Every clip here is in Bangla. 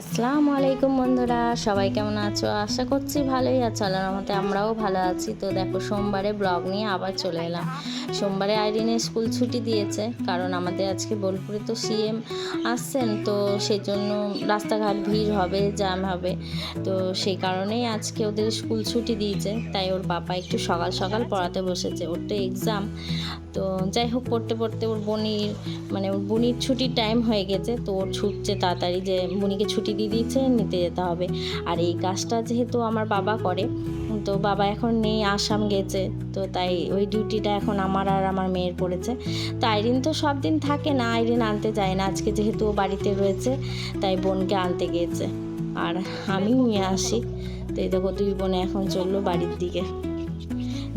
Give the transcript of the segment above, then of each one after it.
আসসালামু আলাইকুম বন্ধুরা, সবাই কেমন আছো? আশা করছি ভালোই আছো, আল্লাহর মতে আমরাও ভালো আছি। তো দেখো, সোমবারে ব্লগ নিয়ে আবার চলে এলাম। সোমবারে আইরিনের স্কুল ছুটি দিয়েছে, কারণ আমাদের আজকে বোলপুরে তো সিএম আসছেন, তো সেই জন্য রাস্তাঘাট ভিড় হবে, জ্যাম হবে। তো সেই কারণেই আজকে ওদের স্কুল ছুটি দিয়েছে, তাই ওর বাবা একটু সকাল সকাল পড়াতে বসেছে, ওর তো এক্সাম তো যাই হোক, পড়তে পড়তে ওর বনির মানে ওর বুনির ছুটির টাইম হয়ে গেছে, তো ওর ছুটছে তাড়াতাড়ি যে বুনিকে ছুটি দিয়ে দিয়েছে, নিতে যেতে হবে। আর এই কাজটা যেহেতু আমার বাবা করে, তো বাবা এখন নেই, আসাম গেছে, তো তাই ওই ডিউটিটা এখন আমার আর আমার মেয়ের পড়েছে। তো আইরিন তো সব দিন থাকে না, আইরিন আনতে যায় না। আজকে যেহেতু ও বাড়িতে রয়েছে, তাই বোনকে আনতে গিয়েছে। আর আমি নিয়ে আসি। তো এই দেখো দুই বোনে এখন চলল বাড়ির দিকে।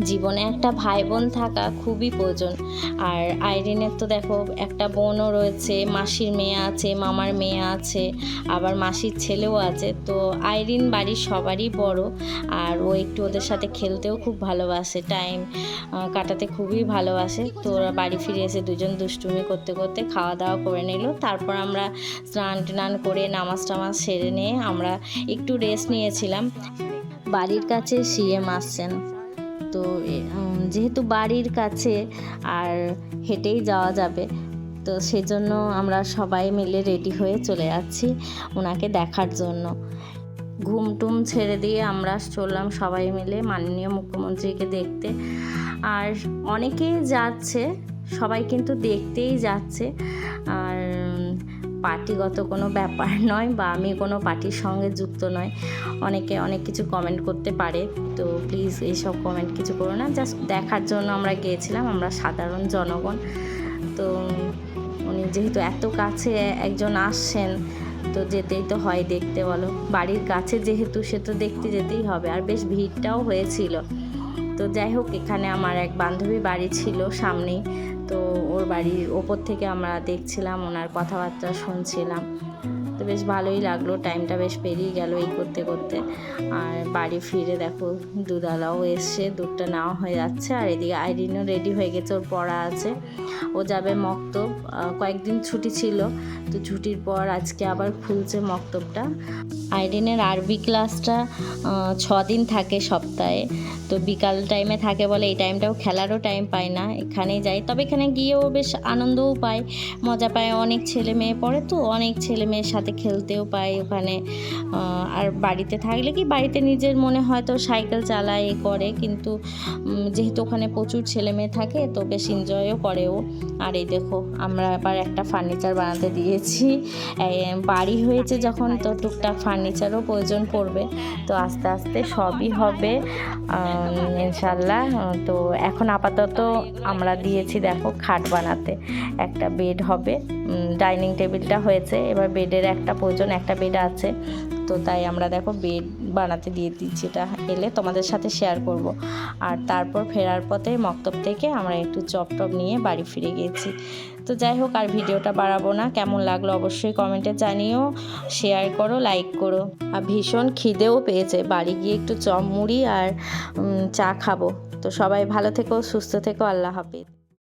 জীবনে একটা ভাই বোন থাকা খুবই প্রয়োজন। আর আইরিনের তো দেখো, একটা বোনও রয়েছে, মাসির মেয়ে আছে, মামার মেয়ে আছে, আবার মাসির ছেলেও আছে। তো আইরিন বাড়ির সবারই বড়, আর ও একটু ওদের সাথে খেলতেও খুব ভালোবাসে, টাইম কাটাতে খুবই ভালোবাসে। তো ওরা বাড়ি ফিরে এসে দুজন দুষ্টুমি করতে করতে খাওয়া দাওয়া করে নিল। তারপর আমরা স্নান টান করে নামাজ টামাজ সেরে নিয়ে আমরা একটু রেস্ট নিয়েছিলাম। বাড়ির কাছে সিএম আসছেন। তো যেহেতু বাড়ির কাছে আর হেঁটেই যাওয়া যাবে, তো সেজন্য আমরা সবাই মিলে রেডি হয়ে চলে যাচ্ছি ওনাকে দেখার জন্য। ঘুম টুম ছেড়ে দিয়ে আমরা চললাম সবাই মিলে মাননীয় মুখ্যমন্ত্রীকে দেখতে। আর অনেকেই যাচ্ছে, সবাই কিন্তু দেখতেই যাচ্ছে। আর পার্টিগত কোনো ব্যাপার নয় বা আমি কোনো পার্টির সঙ্গে যুক্ত নয়। অনেকে অনেক কিছু কমেন্ট করতে পারে, তো প্লিজ এইসব কমেন্ট কিছু করো না। জাস্ট দেখার জন্য আমরা গিয়েছিলাম, আমরা সাধারণ জনগণ। তো উনি যেহেতু এত কাছে একজন আসছেন, তো যেতেই তো হয় দেখতে বলো। বাড়ির কাছে যেহেতু, সে তো দেখতে যেতেই হবে। আর বেশ ভিড়টাও হয়েছিল। তো যাই হোক, এখানে আমার এক বান্ধবী বাড়ি ছিল সামনেই। তো ওর বাড়ির ওপর থেকে আমরা দেখছিলাম ওনার কথাবার্তা শুনছিলাম। তো বেশ ভালোই লাগল টাইমটা বেশ পেরিয়ে গেল এই করতে করতে। আর বাড়ি ফিরে দেখো দুধালাও এসছে, দুধটা নেওয়া হয়ে যাচ্ছে, আর এদিকে আইরিনও রেডি হয়ে গেছে, ওর পড়া আছে। ও যাবে মক্তব কয়েকদিন ছুটি ছিল, তো ছুটির পর আজকে আবার খুলছে মক্তবটা। আইরিনের আরবি ক্লাসটা ছ দিন থাকে সপ্তাহে, তো বিকাল টাইমে থাকে বলে এই টাইমটাও খেলারও টাইম পায় না, এখানেই যাই তবে এখানে গিয়েও বেশ আনন্দও পায়, মজা পায়, অনেক ছেলে মেয়ে পড়ে তো, অনেক ছেলে মেয়ের সাথে খেলতেও পাই ওখানে। আর বাড়িতে থাকলে কি বাড়িতে নিজের মনে হয়তো সাইকেল চালায়, এ করে, কিন্তু যেহেতু ওখানে প্রচুর ছেলে মেয়ে থাকে, তো বেশ এনজয়ও করে ও। আর এই দেখো, আমরা আবার একটা ফার্নিচার বানাতে দিয়েছি। বাড়ি হয়েছে যখন, তো টুকটাক ফার্নিচারও প্রয়োজন পড়বে। তো আস্তে আস্তে সবই হবে ইনশাল্লাহ তো এখন আপাতত আমরা দিয়েছি, দেখো, খাট বানাতে। একটা বেড হবে। ডাইনিং টেবিলটা হয়েছে। এবার বেডের একটা প্রয়োজন, একটা বেড আছে। তো তাই আমরা দেখো বেড বানাতে দিয়ে দিচ্ছি, এটা এলে তোমাদের সাথে শেয়ার করব। আর তারপর ফেরার পথে মক্তব থেকে আমরা একটু চপ টপ নিয়ে বাড়ি ফিরে গিয়েছি তো যাই হোক, আর ভিডিওটা বাড়াবো না। কেমন লাগল অবশ্যই কমেন্টে জানিও। শেয়ার করো লাইক করো। আর ভীষণ খিদেও পেয়েছে। বাড়ি গিয়ে একটু চপ, মুড়ি আর চা খাব। তো সবাই ভালো থেকো, সুস্থ থেকো। আল্লাহ হাফিজ।